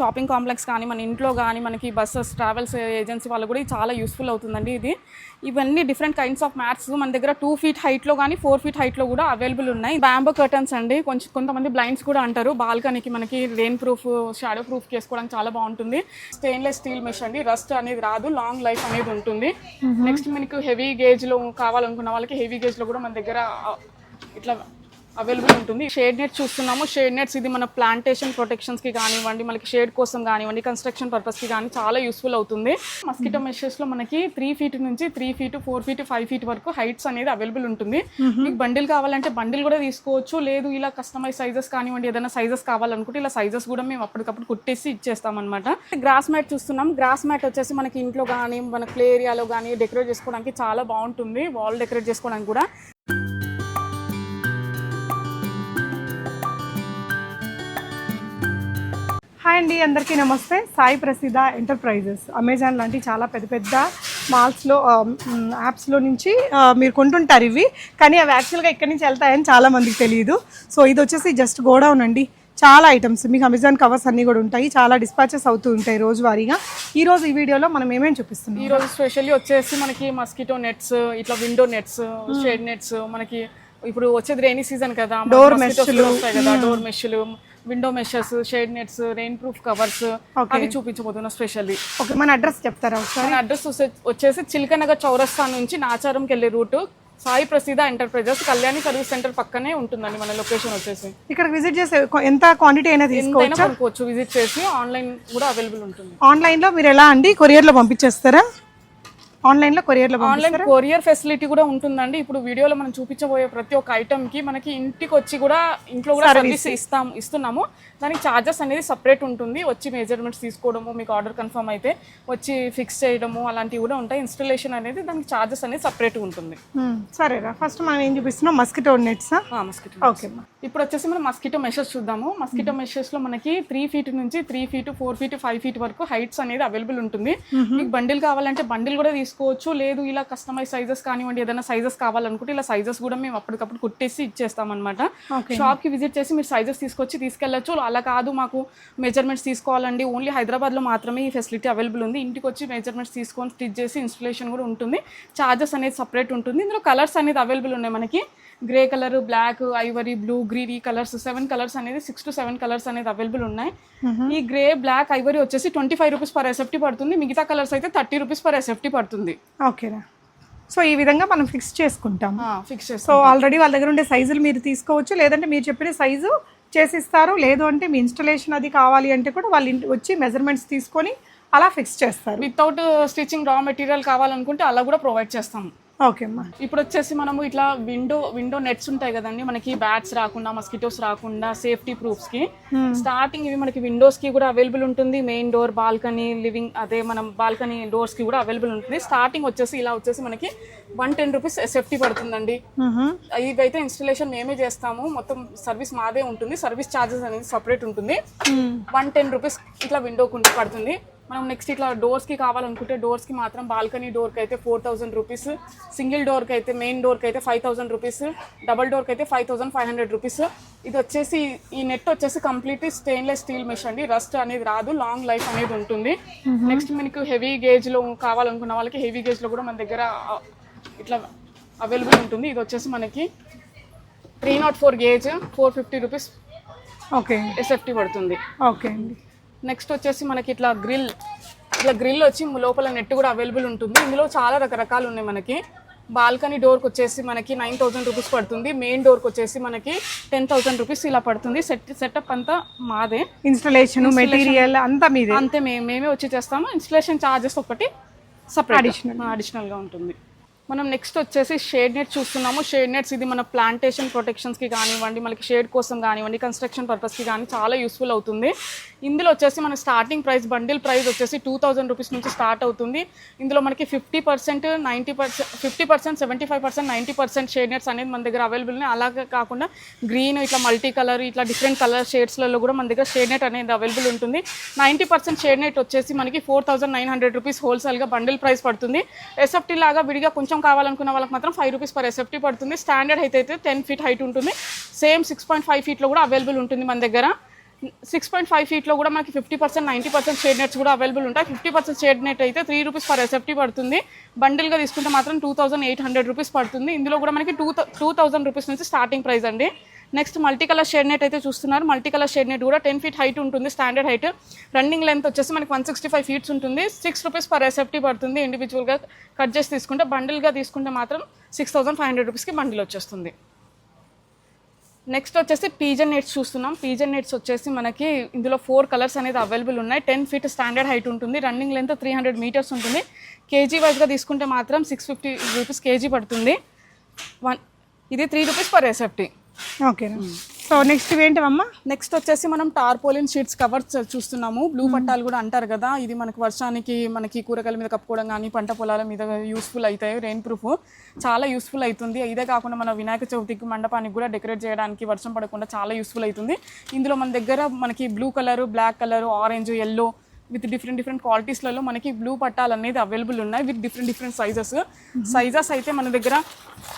Shopping complex కానీ మన ఇంట్లో కానీ మనకి బస్సెస్ ట్రావెల్స్ ఏజెన్సీ వాళ్ళు కూడా చాలా యూస్ఫుల్ అవుతుందండి ఇది. ఇవన్నీ డిఫరెంట్ కైండ్స్ ఆఫ్ మ్యాట్స్ మన దగ్గర టూ ఫీట్ హైట్లో కానీ ఫోర్ ఫీట్ హైట్లో కూడా అవైలబుల్ ఉన్నాయి. బ్యాంబో కర్టన్స్ అండి. కొంచెం కొంతమంది బ్లైండ్స్ కూడా అంటారు. బాల్కనీకి మనకి రెయిన్ ప్రూఫ్ షాడో ప్రూఫ్ చేసుకోవడానికి చాలా బాగుంటుంది. స్టెయిన్లెస్ స్టీల్ మెష్ అండి. రస్ట్ అనేది రాదు. లాంగ్ లైఫ్ అనేది ఉంటుంది. నెక్స్ట్ మనకు హెవీ గేజ్లో కావాలనుకున్న వాళ్ళకి హెవీ గేజ్లో కూడా మన దగ్గర ఇట్లా అవైలబుల్ ఉంటుంది. షేడ్ నెట్ చూస్తున్నాము. షేడ్ నెట్స్ ఇది మన ప్లాంటేషన్ ప్రొటెక్షన్స్కి కానివ్వండి మనకి షేడ్ కోసం కానివ్వండి కన్స్ట్రక్షన్ పర్పస్కి కానీ చాలా యూస్ఫుల్ అవుతుంది. మస్కిటో మెషెస్లో మనకి త్రీ ఫీట్ నుంచి three feet four feet five feet వరకు హైట్స్ అనేది అవైలబుల్ ఉంటుంది. మీకు బండిల్ కావాలంటే బండిల్ కూడా తీసుకోవచ్చు. లేదు ఇలా కస్టమైజ్ సైజెస్ కానివ్వండి ఏదైనా సైజెస్ కావాలనుకుంటే ఇలా సైజెస్ కూడా మేము అప్పటికప్పుడు కుట్టేసి ఇచ్చేస్తాం అనమాట గ్రాస్ మ్యాట్ చూస్తున్నాం. గ్రాస్ మ్యాట్ వచ్చేసి మనకి ఇంట్లో కానీ మన ప్లే ఏరియాలో కానీ డెకరేట్ చేసుకోవడానికి చాలా బాగుంటుంది. వాల్ డెకరేట్ చేసుకోవడానికి కూడా. హాయ్ అండి అందరికీ నమస్తే. సాయి ప్రసిద్ధ ఎంటర్ప్రైజెస్. అమెజాన్ లాంటి చాలా పెద్ద పెద్ద మాల్స్లో యాప్స్లో నుంచి మీరు కొంటుంటారు ఇవి. కానీ అవి యాక్చువల్గా ఎక్కడి నుంచి వెళ్తాయని చాలా మందికి తెలియదు. సో ఇది వచ్చేసి జస్ట్ గోడౌన్ అండి. చాలా ఐటమ్స్ మీకు అమెజాన్ కవర్స్ అన్నీ కూడా ఉంటాయి. చాలా డిస్పాచెస్ అవుతూ ఉంటాయి రోజువారీగా. ఈ రోజు ఈ వీడియోలో మనం ఏమేమి చూపిస్తున్నాం? ఈ రోజు స్పెషల్లీ వచ్చేసి మనకి మస్కిటో నెట్స్ ఇట్లా విండో నెట్స్ షేడ్ నెట్స్ మనకి ఇప్పుడు వచ్చేది రైనీ సీజన్ కదా meshలు. వస్తాయి కదా డోర్ మెష్లు window meshes shade nets rain proof covers అవి చూపించబోతున్నా స్పెషల్లీ ఓకే మన అడ్రస్ చెప్తారా ఒకసారి? మన అడ్రస్ వచ్చేసి చిలకనగర్ చౌరస్తా నుంచి నాచారంకి వెళ్ళే రూట్ సాయి ప్రసిద్ధ ఎంటర్ప్రైజెస్ కళ్యాణి సర్వీస్ సెంటర్ పక్కనే ఉంటుందండి మన లొకేషన్ వచ్చేసి. ఇక్కడ విజిట్ చేసే ఎంత క్వాంటిటీ అయినా తీసుకోవచ్చు? విజిట్ చేసి ఆన్లైన్ కూడా అవైలబుల్ ఉంటుంది. ఆన్లైన్లో మీరు ఎలా అండి? కొరియర్లో పంపించేస్తారా? ఆన్లైన్లో కొరియర్లో ఆన్లైన్ కొరియర్ ఫెసిలిటీ కూడా ఉంటుందండి. ఇప్పుడు వీడియోలో మనం చూపించబోయే ప్రతి ఒక్క ఐటమ్కి మనకి ఇంటికి వచ్చి కూడా ఇంట్లో కూడా సర్వీస్ ఇస్తాం ఇస్తున్నాము. దానికి చార్జెస్ అనేది సపరేట్ ఉంటుంది. వచ్చి మెజర్మెంట్స్ తీసుకోవడము మీకు ఆర్డర్ కన్ఫర్మ్ అయితే వచ్చి ఫిక్స్ చేయడము అలాంటివి కూడా ఉంటాయి. ఇన్స్టలేషన్ అనేది దానికి చార్జెస్ అనేది సపరేట్ ఉంటుంది. సరేరా ఫస్ట్ మనం ఏం చూపిస్తున్నాం? మస్కిటో నెట్స్ మస్కిటో ఓకే ఇప్పుడు వచ్చేసి మనం మస్కిటో మెషర్స్ చూద్దాము. మస్కిటో మెషర్స్లో మనకి త్రీ ఫీట్ నుంచి three feet four feet five feet వరకు హైట్స్ అనేది అవైలబుల్ ఉంటుంది. మీకు బండిల్ కావాలంటే బండిల్ కూడా తీసుకోవచ్చు. లేదు ఇలా కస్టమైజ్ సైజెస్ కానివ్వండి ఏదైనా సైజెస్ కావాలనుకుంటే ఇలా సైజెస్ కూడా మేము అప్పటికప్పుడు కుట్టేసి ఇచ్చేస్తాం అనమాట షాప్కి విజిట్ చేసి మీరు సైజెస్ తీసుకొచ్చి తీసుకెళ్ళచ్చు. అలా కాదు మాకు మెజర్మెంట్స్ తీసుకోవాలండి. ఓన్లీ హైదరాబాద్లో మాత్రమే ఈ ఫెసిలిటీ అవైలబుల్ ఉంది. ఇంటికి వచ్చి మెజర్మెంట్స్ తీసుకొని స్టిచ్ చేసి ఇన్స్టలేషన్ కూడా ఉంటుంది. చార్జెస్ అనేది సపరేట్ ఉంటుంది. ఇందులో కలర్స్ అనేది అవైలబుల్ ఉన్నాయి మనకి. Grey colour black ivory blue green ఈ కలర్స్ సెవెన్ కలర్స్ అనేది సిక్స్ టు సెవెన్ కలర్స్ అనేది అవైలబుల్ ఉన్నాయి. ఈ గ్రే బ్లాక్ ఐవరీ వచ్చేసి twenty five rupees per SFT పడుతుంది. మిగతా కలర్స్ అయితే థర్టీ రూపీస్ పర్ ఎస్ఎఫ్టీ పడుతుంది. ఓకేరా. సో ఈ విధంగా మనం ఫిక్స్ చేసుకుంటాం. ఫిక్స్ సో ఆల్రెడీ వాళ్ళ దగ్గర ఉండే సైజులు మీరు తీసుకోవచ్చు. లేదంటే మీరు చెప్పిన సైజు చేసిస్తారు. లేదు అంటే మీ ఇన్స్టలేషన్ అది కావాలి అంటే కూడా వాళ్ళు ఇంటి వచ్చి మెజర్మెంట్స్ తీసుకొని అలా ఫిక్స్ చేస్తారు. వితౌట్ స్టిచింగ్ రా మెటీరియల్ కావాలనుకుంటే అలా కూడా ప్రొవైడ్ చేస్తాము ఓకే అమ్మా. ఇప్పుడు వచ్చేసి మనము ఇట్లా విండో విండో నెట్స్ ఉంటాయి కదండి మనకి బ్యాట్స్ రాకుండా మస్కిటోస్ రాకుండా సేఫ్టీ ప్రూఫ్స్కి స్టార్టింగ్ ఇవి మనకి విండోస్కి కూడా అవైలబుల్ ఉంటుంది మెయిన్ డోర్ బాల్కనీ లివింగ్ అదే మనం బాల్కనీ డోర్స్కి కూడా అవైలబుల్ ఉంటుంది. స్టార్టింగ్ వచ్చేసి ఇలా వచ్చేసి మనకి వన్ టెన్ రూపీస్ సేఫ్టీ పడుతుందండి. ఇవైతే ఇన్స్టలేషన్ మేమే చేస్తాము మొత్తం సర్వీస్ మాదే ఉంటుంది సర్వీస్ ఛార్జెస్ అనేది సపరేట్ ఉంటుంది. వన్ టెన్ రూపీస్ ఇట్లా విండో పడుతుంది. మనం నెక్స్ట్ ఇట్లా డోర్స్కి కావాలనుకుంటే డోర్స్కి మాత్రం బాల్కనీ డోర్కి అయితే ఫోర్ థౌసండ్ రూపీస్ సింగిల్ డోర్కి అయితే మెయిన్ డోర్కి అయితే ఫైవ్ థౌసండ్ రూపీస్ డబల్ డోర్కి అయితే five thousand five hundred rupees ఇది వచ్చేసి ఈ నెట్ వచ్చేసి కంప్లీట్ స్టెయిన్లెస్ స్టీల్ మెష్ అండి. రస్ట్ అనేది రాదు లాంగ్ లైఫ్ అనేది ఉంటుంది. నెక్స్ట్ మనకు హెవీ గేజ్లో కావాలనుకున్న వాళ్ళకి హెవీ గేజ్లో కూడా మన దగ్గర ఇట్లా అవైలబుల్ ఉంటుంది. ఇది వచ్చేసి మనకి three nought four gauge four fifty rupees okay SFT పడుతుంది. ఓకే అండి. నెక్స్ట్ వచ్చేసి మనకి ఇట్లా గ్రిల్ ఇట్లా గ్రిల్ వచ్చి లోపల నెట్ కూడా అవైలబుల్ ఉంటుంది. ఇందులో చాలా రకరకాలు ఉన్నాయి మనకి. బాల్కనీ డోర్కి వచ్చేసి మనకి నైన్ థౌసండ్ రూపీస్ పడుతుంది. మెయిన్ డోర్కి వచ్చేసి మనకి టెన్ థౌసండ్ రూపీస్ ఇలా పడుతుంది. సెట్ సెటప్ అంతా మాదే. ఇన్స్టలేషన్ మెటీరియల్ అంతా మీదే. అంతే మేమే వచ్చి చేస్తాము. ఇన్స్టలేషన్ ఛార్జెస్ ఒకటి సపరేట్ అడిషనల్గా ఉంటుంది. మనం నెక్స్ట్ వచ్చేసి షేడ్ నెట్ చూస్తున్నాము. షేడ్ నెట్స్ ఇది మన ప్లాంటేషన్ ప్రొటెక్షన్స్కి కానివ్వండి మనకి షేడ్ కోసం కానివ్వండి కన్స్ట్రక్షన్ పర్పస్కి కానీ చాలా యూస్ఫుల్ అవుతుంది. ఇందులో వచ్చేసి మన స్టార్టింగ్ ప్రైస్ బండిల్ ప్రైస్ వచ్చేసి టూ థౌజండ్ రూపీస్ నుంచి స్టార్ట్ అవుతుంది. ఇందులో మనకి fifty percent ninety percent fifty percent seventy five percent ninety percent shade nets అనేది మన దగ్గర అవైలబుల్ ఉన్నాయి. అలాగే కాకుండా గ్రీన్ ఇట్లా మల్టీ కలర్ ఇట్లా డిఫరెంట్ కలర్ షేడ్స్లలో కూడా మన దగ్గర షేడ్ నెట్ అనేది అవైలబుల్ ఉంటుంది. నైంటీ పర్సెంట్ షేడ్ నెట్ వచ్చేసి మనకి four thousand nine hundred rupees హోల్సేల్గా బండిల్ ప్రైస్ పడుతుంది. ఎస్ఎఫ్టీ లాగా విడిగా కొంచెం కావాలనుకున్న వాళ్ళకి మాత్రం ఫైవ్ రూపీస్ పర్ ఎస్ఎఫ్టీ పడుతుంది. స్టాండర్డ్ హైట్ అయితే టెన్ ఫీట్ హైట్ ఉంటుంది. సేమ్ సిక్స్ పాయింట్ ఫైవ్ ఫీట్లో కూడా అవైలబుల్ ఉంటుంది మన దగ్గర. సిక్స్ పాయింట్ ఫైవ్ ఫీట్లో కూడా మనకి fifty percent ninety percent shade nets కూడా అవైలబుల్ ఉంటాయి. ఫిఫ్టీ పర్సెంట్ షేడ్ నెట్ అయితే త్రీ రూపీస్ పర్ ఎసెప్టీ పడుతుంది. బండిల్గా తీసుకుంటే మాత్రం two thousand eight hundred rupees పడుతుంది. ఇందులో కూడా మనకి టూ టూ థౌసండ్ రూపీస్ నుంచి స్టార్టింగ్ ప్రైస్ అండి. Next multi colour shade net అయితే చూస్తున్నారు. మల్టీ కలర్ షేడ్ నెట్ కూడా టెన్ ఫీట్ హైట్ ఉంటుంది స్టాండర్డ్ హైట్ రన్నింగ్ లెంత్ వచ్చేసి మనకి వన్ సిక్స్టీ ఫైవ్ ఫీట్స్ ఉంటుంది సిక్స్ రూపీస్ పర్ ఎసెప్టీ పడుతుంది ఇండివిజువల్గా కట్ చేసి తీసుకుంటే. బండిల్గా తీసుకుంటే మాత్రం సిక్స్ థౌసండ్ ఫైవ్ హండ్రెడ్ రూపీస్కి బండిల్ వచ్చేస్తుంది. నెక్స్ట్ వచ్చేసి పీజన్ నెట్స్ చూస్తున్నాం. పీజన్ నెట్స్ వచ్చేసి మనకి ఇందులో ఫోర్ కలర్స్ అనేది అవైలబుల్ ఉన్నాయి. టెన్ ఫీట్ స్టాండర్డ్ హైట్ ఉంటుంది. Running length three hundred metres ఉంటుంది. కేజీ వైజ్గా తీసుకుంటే మాత్రం సిక్స్ ఫిఫ్టీ రూపీస్ కేజీ పడుతుంది. వన్ ఇది త్రీ రూపీస్ పర్ ఎసెప్టీ ఓకేనా? సో నెక్స్ట్ ఏంటివమ్మా నెక్స్ట్ వచ్చేసి మనం టార్పోలిన్ షీట్స్ కవర్స్ చూస్తున్నాము. బ్లూ పట్టాలు కూడా అంటారు కదా. ఇది మనకి వర్షానికి మనకి కూరగాయల మీద కప్పుకోవడం కానీ పంట పొలాల మీద యూస్ఫుల్ అవుతాయి రెయిన్ ప్రూఫ్ చాలా యూస్ఫుల్ అవుతుంది. ఇదే కాకుండా మన వినాయక చవితికి మండపానికి కూడా డెకరేట్ చేయడానికి వర్షం పడకుండా చాలా యూస్ఫుల్ అవుతుంది. ఇందులో మన దగ్గర మనకి blue colour black colour orange yellow with different different క్వాలిటీస్లలో మనకి బ్లూ పట్టాలు అనేది అవైలబుల్ ఉన్నాయి with different different sizes. Sizes అయితే మన దగ్గర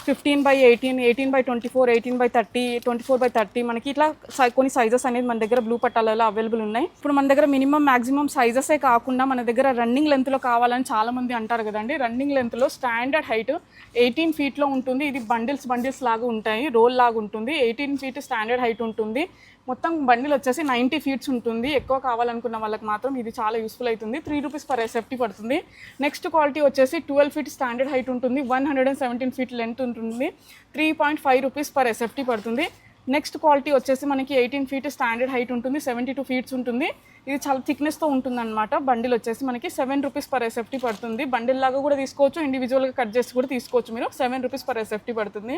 fifteen by eighteen eighteen by twenty four eighteen by thirty twenty four by thirty మనకి ఇట్లా సై- కొన్ని సైజెస్ అనేది మన దగ్గర బ్లూ పట్టాలలో అవైలబుల్ ఉన్నాయి. ఇప్పుడు మన దగ్గర మినిమం మాక్సిమం సైజెసే కాకుండా మన దగ్గర రన్నింగ్ లెంత్లో కావాలని చాలా మంది అంటారు కదండి. రన్నింగ్ లెంత్లో స్టాండర్డ్ హైట్ ఎయిటీన్ ఫీట్లో ఉంటుంది. ఇది బండిల్స్ బండిల్స్ లాగా ఉంటాయి. రోల్ లాగా ఉంటుంది. ఎయిటీన్ ఫీట్ స్టాండర్డ్ హైట్ ఉంటుంది. మొత్తం బండిల్ వచ్చేసి నైంటీ ఫీట్స్ ఉంటుంది. ఎక్కువ కావాలనుకున్న వాళ్ళకి మాత్రం ఇది చాలా యూస్ఫుల్ అవుతుంది త్రీ రూపీస్ పర్ ఎస్ఎఫ్టీ పడుతుంది. నెక్స్ట్ క్వాలిటీ వచ్చేసి ట్వెల్వ్ ఫీట్ స్టాండర్డ్ హైట్ ఉంటుంది. One hundred and seventeen feet length ఉంటుంది. Three point five rupees per SFT పడుతుంది. నెక్స్ట్ క్వాలిటీ వచ్చేసి మనకి ఎయిటీన్ ఫీట్ స్టాండర్డ్ హైట్ ఉంటుంది. సెవెంటీ టూ ఫీట్స్ ఉంటుంది. ఇది చాలా థిక్నెస్తో ఉంటుంది అనమాట బండిల్ వచ్చేసి మనకి సెవెన్ రూపీస్ పర్ ఎస్ఎఫ్టీ పడుతుంది. బండిల్ లాగా కూడా తీసుకోవచ్చు. ఇండివిజువల్గా కట్ చేసి కూడా తీసుకోవచ్చు మీరు. సెవెన్ రూపీస్ పర్ ఎస్ఎఫ్టీ పడుతుంది.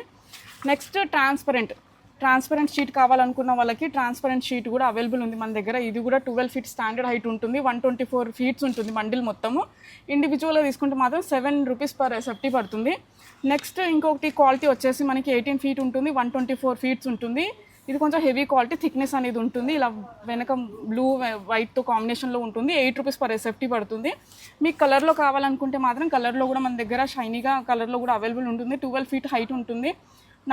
నెక్స్ట్ ట్రాన్స్పరెంట్ ట్రాన్స్పరెంట్ షీట్ కావాలనుకున్న వాళ్ళకి ట్రాన్స్పరెంట్ షీట్ కూడా అవైలబుల్ ఉంది మన దగ్గర. ఇది కూడా ట్వెల్వ్ ఫీట్ స్టాండర్డ్ హైట్ ఉంటుంది. వన్ ట్వంటీ ఫోర్ ఫీట్స్ ఉంటుంది మండిల్ మొత్తము. ఇండివిజువల్గా తీసుకుంటే మాత్రం సెవెన్ రూపీస్ పర్ సెఫ్టీ పడుతుంది. నెక్స్ట్ ఇంకొకటి క్వాలిటీ వచ్చేసి మనకి ఎయిటీన్ ఫీట్ ఉంటుంది వన్ ట్వంటీ ఫోర్ ఫీట్స్ ఉంటుంది. ఇది కొంచెం హెవీ క్వాలిటీ థిక్నెస్ అనేది ఉంటుంది. ఇలా వెనక బ్లూ వైట్తో కాంబినేషన్లో ఉంటుంది. ఎయిట్ రూపీస్ పర్ ఎస్ఎఫ్టీ పడుతుంది. మీకు కలర్లో కావాలనుకుంటే మాత్రం కలర్లో కూడా మన దగ్గర షైనీగా కలర్లో కూడా అవైలబుల్ ఉంటుంది. ట్వెల్వ్ ఫీట్ హైట్ ఉంటుంది.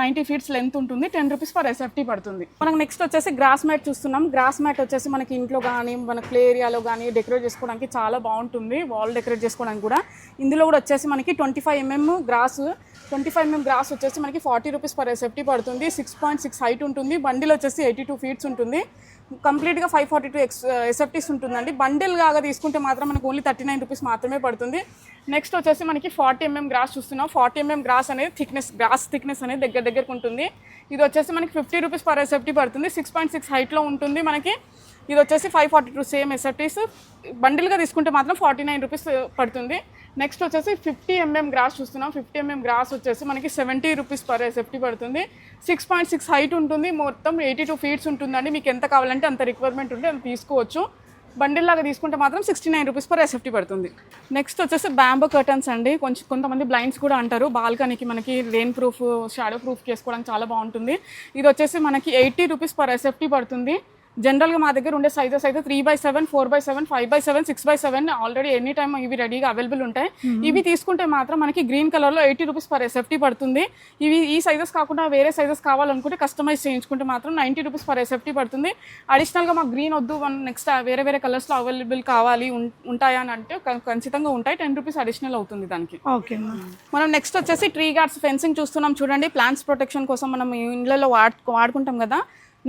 నైంటీ ఫీట్స్ లెంత్ ఉంటుంది టెన్ రూపీస్ పర్ ఎస్ఎఫ్టీ పడుతుంది. మనకు నెక్స్ట్ వచ్చేసి గ్రాస్ మ్యాట్ చూస్తున్నాం. గ్రాస్ మ్యాట్ వచ్చేసి మనకి ఇంట్లో కానీ మన ప్లే ఏరియాలో కానీ డెకరేట్ చేసుకోవడానికి చాలా బాగుంటుంది. వాల్ డెకరేట్ చేసుకోవడానికి కూడా. ఇందులో కూడా వచ్చేసి మనకి twenty five MM grass twenty five MM grass వచ్చేసి మనకి ఫార్టీ రూపీస్ పర్ ఎస్ఎఫ్టీ పడుతుంది. సిక్స్ పాయింట్ సిక్స్ హైట్ ఉంటుంది. బండిలో వచ్చేసి ఎయిటీ టూ ఫీట్స్ ఉంటుంది. కంప్లీట్గా five forty two X SFTs ఉంటుందండి. బండిల్ కాగా తీసుకుంటే మాత్రం మనకు ఓన్లీ థర్టీ నైన్ రూపీస్ మాత్రమే పడుతుంది. నెక్స్ట్ వచ్చేసి మనకి ఫార్టీ ఎంఎం గ్రాస్ చూస్తున్నాం. ఫార్టీ ఎంఎం గ్రాస్ అనేది థిక్నెస్ గ్రాస్ థిక్నెస్ అనేది దగ్గర దగ్గరకు ఉంటుంది. ఇది వచ్చేసి మనకి ఫిఫ్టీ రూపీస్ పర్ ఎస్ఎఫ్టీ పడుతుంది. సిక్స్ పాయింట్ సిక్స్ హైట్లో ఉంటుంది మనకి. ఇది వచ్చేసి five forty two same SFTs బండిల్గా తీసుకుంటే మాత్రం ఫార్టీ నైన్ రూపీస్ పడుతుంది. నెక్స్ట్ వచ్చేసి ఫిఫ్టీ ఎంఎం గ్రాస్ చూస్తున్నాం. ఫిఫ్టీ ఎంఎం గ్రాస్ వచ్చేసి మనకి సెవెంటీ రూపీస్ పర్ ఎస్ఎఫ్టీ పడుతుంది. సిక్స్ పాయింట్ సిక్స్ హైట్ ఉంటుంది. మొత్తం ఎయిటీ టూ ఫీట్స్ ఉంటుందండి. మీకు ఎంత కావాలంటే అంత రిక్వైర్మెంట్ ఉంటే అంత తీసుకోవచ్చు. బండిల్ లాగా తీసుకుంటే మాత్రం sixty nine rupees per SFT పడుతుంది. నెక్స్ట్ వచ్చేసి బ్యాంబో కర్టన్స్ అండి. కొంచెం కొంతమంది బ్లైండ్స్ కూడా అంటారు. బాల్కనీకి మనకి రెయిన్ ప్రూఫ్ షాడో ప్రూఫ్ చేసుకోవడానికి చాలా బాగుంటుంది. ఇది వచ్చేసి మనకి ఎయిటీ రూపీస్ పర్ ఎస్ఎఫ్టీ పడుతుంది. జనరల్గా మా దగ్గర ఉండే సైజెస్ అయితే three by seven four by seven five by seven six by seven already any time ఇవి రెడీగా అవైలబుల్ ఉంటాయి. ఇవి తీసుకుంటే మాత్రం మనకి గ్రీన్ కలర్లో ఎయిటీ రూపీస్ పర్ ఎస్ఎఫ్టీ పడుతుంది. ఇవి ఈ సైజెస్ కాకుండా వేరే సైజెస్ కావాలనుకుంటే కస్టమైజ్ చేయించుకుంటే మాత్రం నైంటీ రూపీస్ పర్ ఎస్ఎఫ్టీ పడుతుంది. అడిషనల్గా మాకు గ్రీన్ వద్దు వన్ నెక్స్ట్ వేరే వేరే కలర్స్లో అవైలబుల్ కావాలి ఉంటాయా అని అంటే ఖచ్చితంగా ఉంటాయి. టెన్ రూపీస్ అడిషనల్ అవుతుంది దానికి. ఓకే మనం నెక్స్ట్ వచ్చేసి ట్రీ గార్డ్స్ ఫెన్సింగ్ చూస్తున్నాం. చూడండి ప్లాంట్స్ ప్రొటెక్షన్ కోసం మనం ఇండ్లలో వాడు వాడుకుంటాం కదా.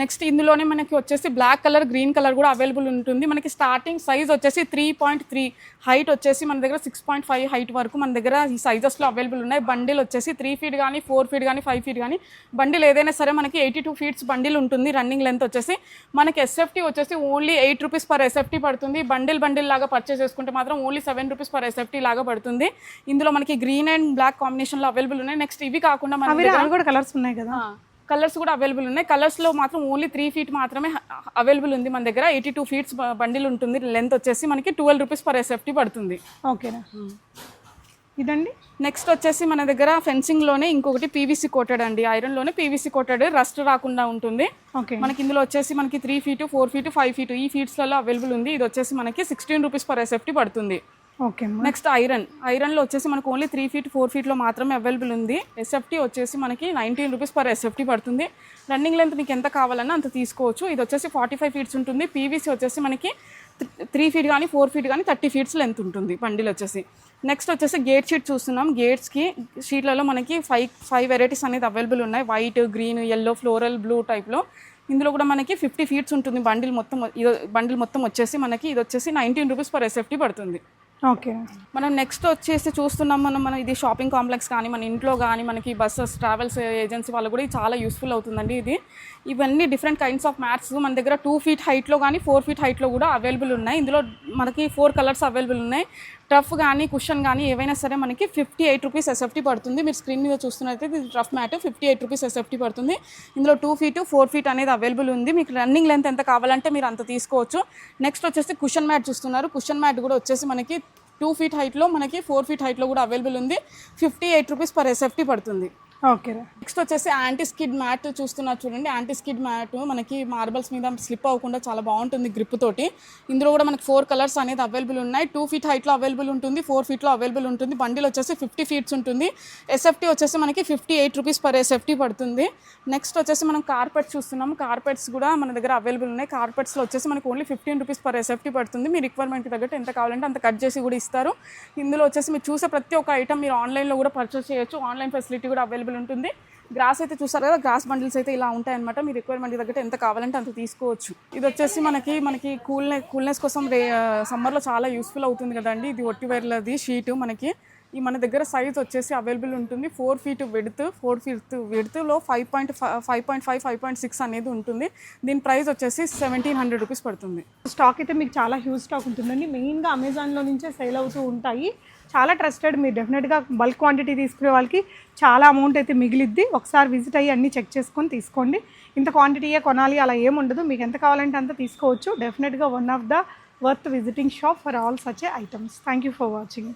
నెక్స్ట్ ఇందులోనే మనకి వచ్చేసి బ్లాక్ కలర్ గ్రీన్ కలర్ కూడా అవైలబుల్ ఉంటుంది. మనకి స్టార్టింగ్ సైజ్ వచ్చేసి త్రీ పాయింట్ త్రీ హైట్ వచ్చేసి మన దగ్గర సిక్స్ పాయింట్ ఫైవ్ హైట్ వరకు మన దగ్గర ఈ సైజెస్లో అవైలబుల్ ఉన్నాయి. బండిల్ వచ్చేసి త్రీ ఫీట్ కానీ ఫోర్ ఫీట్ కానీ ఫైవ్ ఫీట్ కానీ బండిల్ ఏదైనా సరే మనకి ఎయిటీ టూ ఫీట్స్ బండిల్ ఉంటుంది రన్నింగ్ లెంత్ వచ్చేసి. మనకి ఎస్ఎఫ్టీ వచ్చేసి only eight rupees per SFT పడుతుంది. బండిల్ బండిల్ లాగా పర్చేస్ చేసుకుంటే మాత్రం only seven rupees per SFT లాగా పడుతుంది. ఇందులో మనకి గ్రీన్ అండ్ బ్లాక్ కాంబినేషన్లో అవైలబుల్ ఉన్నాయి. నెక్స్ట్ ఇవి కాకుండా మన కూడా కలర్స్ ఉన్నాయి కదా. కలర్స్ కూడా అవైలబుల్ ఉన్నాయి. కలర్స్లో మాత్రం ఓన్లీ త్రీ ఫీట్ మాత్రమే అవైలబుల్ ఉంది మన దగ్గర. ఎయిటీ టూ ఫీట్స్ బండిల్ ఉంటుంది. లెంత్ వచ్చేసి మనకి ట్వెల్వ్ రూపీస్ పర్ ఎస్ఎఫ్టీ పడుతుంది. ఓకేనా? ఇదండి? నెక్స్ట్ వచ్చేసి మన దగ్గర ఫెన్సింగ్లోనే ఇంకొకటి పీవీసీ కోటెడ్ అండి. ఐరన్లోనే పీవీసీ కోటెడ్ రస్ట్ రాకుండా ఉంటుంది. ఓకే. మనకి ఇందులో వచ్చేసి మనకి three feet four feet five feet ఈ ఫీట్స్లలో అవైలబుల్ ఉంది. ఇది వచ్చేసి మనకి సిక్స్టీన్ రూపీస్ పర్ ఎస్ఎఫ్టీ పడుతుంది. Okay next iron. ఐరన్లో వచ్చేసి మనకు ఓన్లీ త్రీ ఫీట్ ఫోర్ ఫీట్లో మాత్రమే అవైలబుల్ ఉంది. ఎస్ఎఫ్టీ వచ్చేసి మనకి నైన్టీన్ రూపీస్ పర్ ఎస్ఎఫ్టీ పడుతుంది. రన్నింగ్ లెంత్ మీకు ఎంత కావాలన్నా అంత తీసుకోవచ్చు. ఇది వచ్చేసి ఫార్టీ ఫైవ్ ఫీట్స్ ఉంటుంది పీవీసీ వచ్చేసి మనకి త్రీ ఫీట్ కానీ ఫోర్ ఫీట్ కానీ థర్టీ ఫీట్స్ లెంత్ ఉంటుంది బండిలు వచ్చేసి. నెక్స్ట్ వచ్చేసి గేట్ షీట్ చూస్తున్నాం. గేట్స్కి షీట్లలో మనకి ఫైవ్ ఫైవ్ వెరైటీస్ అనేది అవైలబుల్ ఉన్నాయి. White green yellow floral blue టైప్లో ఇందులో కూడా మనకి ఫిఫ్టీ ఫీట్స్ ఉంటుంది బండిల్ మొత్తం ఇది బండిల్ మొత్తం వచ్చేసి మనకి ఇది వచ్చేసి నైన్టీన్ రూపీస్ పర్ ఎస్ఎఫ్టీ పడుతుంది. ఓకే. మనం నెక్స్ట్ వచ్చేసి చూస్తున్నాం మనం మనం ఇది షాపింగ్ కాంప్లెక్స్ కానీ మన ఇంట్లో కానీ మనకి బస్సెస్ ట్రావెల్స్ ఏజెన్సీ వాళ్ళు కూడా చాలా యూస్ఫుల్ అవుతుందండి ఇది. ఇవన్నీ డిఫరెంట్ కైండ్స్ ఆఫ్ మ్యాట్స్ మన దగ్గర టూ ఫీట్ హైట్లో కానీ ఫోర్ ఫీట్ హైట్లో కూడా అవైలబుల్ ఉన్నాయి. ఇందులో మనకి ఫోర్ కలర్స్ అవైలబుల్ ఉన్నాయి. టఫ్ కానీ కుషన్ కానీ ఏవైనా సరే మనకి ఫిఫ్టీ ఎయిట్ రూపీస్ ఎస్ఎఫ్టీ పడుతుంది. మీరు స్క్రీన్ మీద చూస్తున్నట్లయితే ఇది turf mat fifty eight rupees SFT పడుతుంది. ఇందులో టూ ఫీట్ ఫోర్ ఫీట్ అనేది అవైలబుల్ ఉంది. మీకు రన్నింగ్ లెంత్ ఎంత కావాలంటే మీరు అంత తీసుకోవచ్చు. నెక్స్ట్ వచ్చేసి కుషన్ మ్యాట్ చూస్తున్నారు. కుషన్ మ్యాట్ కూడా వచ్చేసి మనకి టూ ఫీట్ హైట్లో మనకి ఫోర్ ఫీట్ హైట్లో కూడా అవైలబుల్ ఉంది. Fifty eight rupees per SFT పడుతుంది. ఓకే నెక్స్ట్ వచ్చేసి యాంటీ స్కిడ్ మ్యాట్ చూస్తున్నారు చూడండి. యాంటీ స్కిడ్ మ్యాట్ మనకి మార్బల్స్ మీద స్లిప్ అవ్వకుండా చాలా బాగుంటుంది గ్రిప్ తోటి. ఇందులో కూడా మనకి ఫోర్ కలర్స్ అనేది అవైలబుల్ ఉన్నాయి. టూ ఫీట్ హైట్లో అవైలబుల్ ఉంటుంది ఫోర్ ఫీట్లో అవైలబుల్ ఉంటుంది. బండిల్ వచ్చేసి ఫిఫ్టీ ఫీట్స్ ఉంటుంది. ఎస్ఎఫ్టీ వచ్చేసి మనకి fifty eight rupees per SFT పడుతుంది. నెక్స్ట్ వచ్చేసి మనం కార్పెట్స్ చూస్తున్నాము. కార్పెట్స్ కూడా మన దగ్గర అవైలబుల్ ఉన్నాయి. కార్పెట్స్లో వచ్చేసి మనకి only fifteen rupees per SFT పడుతుంది. మీ రిక్వైర్మెంట్కి తగ్గట్టు ఎంత కావాలంటే అంత కట్ చేసి కూడా ఇస్తారు. ఇందులో వచ్చేసి మీరు చూసే ప్రతి ఒక్క ఐటమ్ మీరు ఆన్లైన్లో కూడా పర్చేస్ చేయొచ్చు. ఆన్లైన్ ఫెసిలిటీ కూడా అవైలబుల్ ఉంటుంది. గ్రాస్ అయితే చూసారు కదా గ్రాస్ బండిల్స్ అయితే ఇలా ఉంటాయన్నమాట. మీ రిక్వైర్మెంట్ తగ్గట్టు ఎంత కావాలంటే అంత తీసుకోవచ్చు. ఇది వచ్చేసి మనకి మనకి కూల్నెస్ కూల్నెస్ కోసం రే సమ్మర్లో చాలా యూస్ఫుల్ అవుతుంది కదండి. ఇది ఒట్టి వైర్లది షీట్ మనకి. ఈ మన దగ్గర సైజ్ వచ్చేసి అవైలబుల్ ఉంటుంది. Four feet width four feet విడ్త్లో five point five point five five point six అనేది ఉంటుంది. దీని ప్రైస్ వచ్చేసి సెవెంటీన్ హండ్రెడ్ రూపీస్ పడుతుంది. స్టాక్ అయితే మీకు చాలా హ్యూజ్ స్టాక్ ఉంటుందండి. మెయిన్గా అమెజాన్లో నుంచే సేల్ అవుతూ ఉంటాయి. చాలా ట్రస్టెడ్ మీరు డెఫినెట్గా బల్క్ క్వాంటిటీ తీసుకునే వాళ్ళకి చాలా అమౌంట్ అయితే మిగిలిద్ది. ఒకసారి విజిట్ అయ్యి అన్నీ చెక్ చేసుకొని తీసుకోండి. ఇంత క్వాంటిటీయే కొనాలి అలా ఏముండదు మీకు ఎంత కావాలంటే అంత తీసుకోవచ్చు. డెఫినెట్గా one of the worth visiting shop for all such items thank you for watching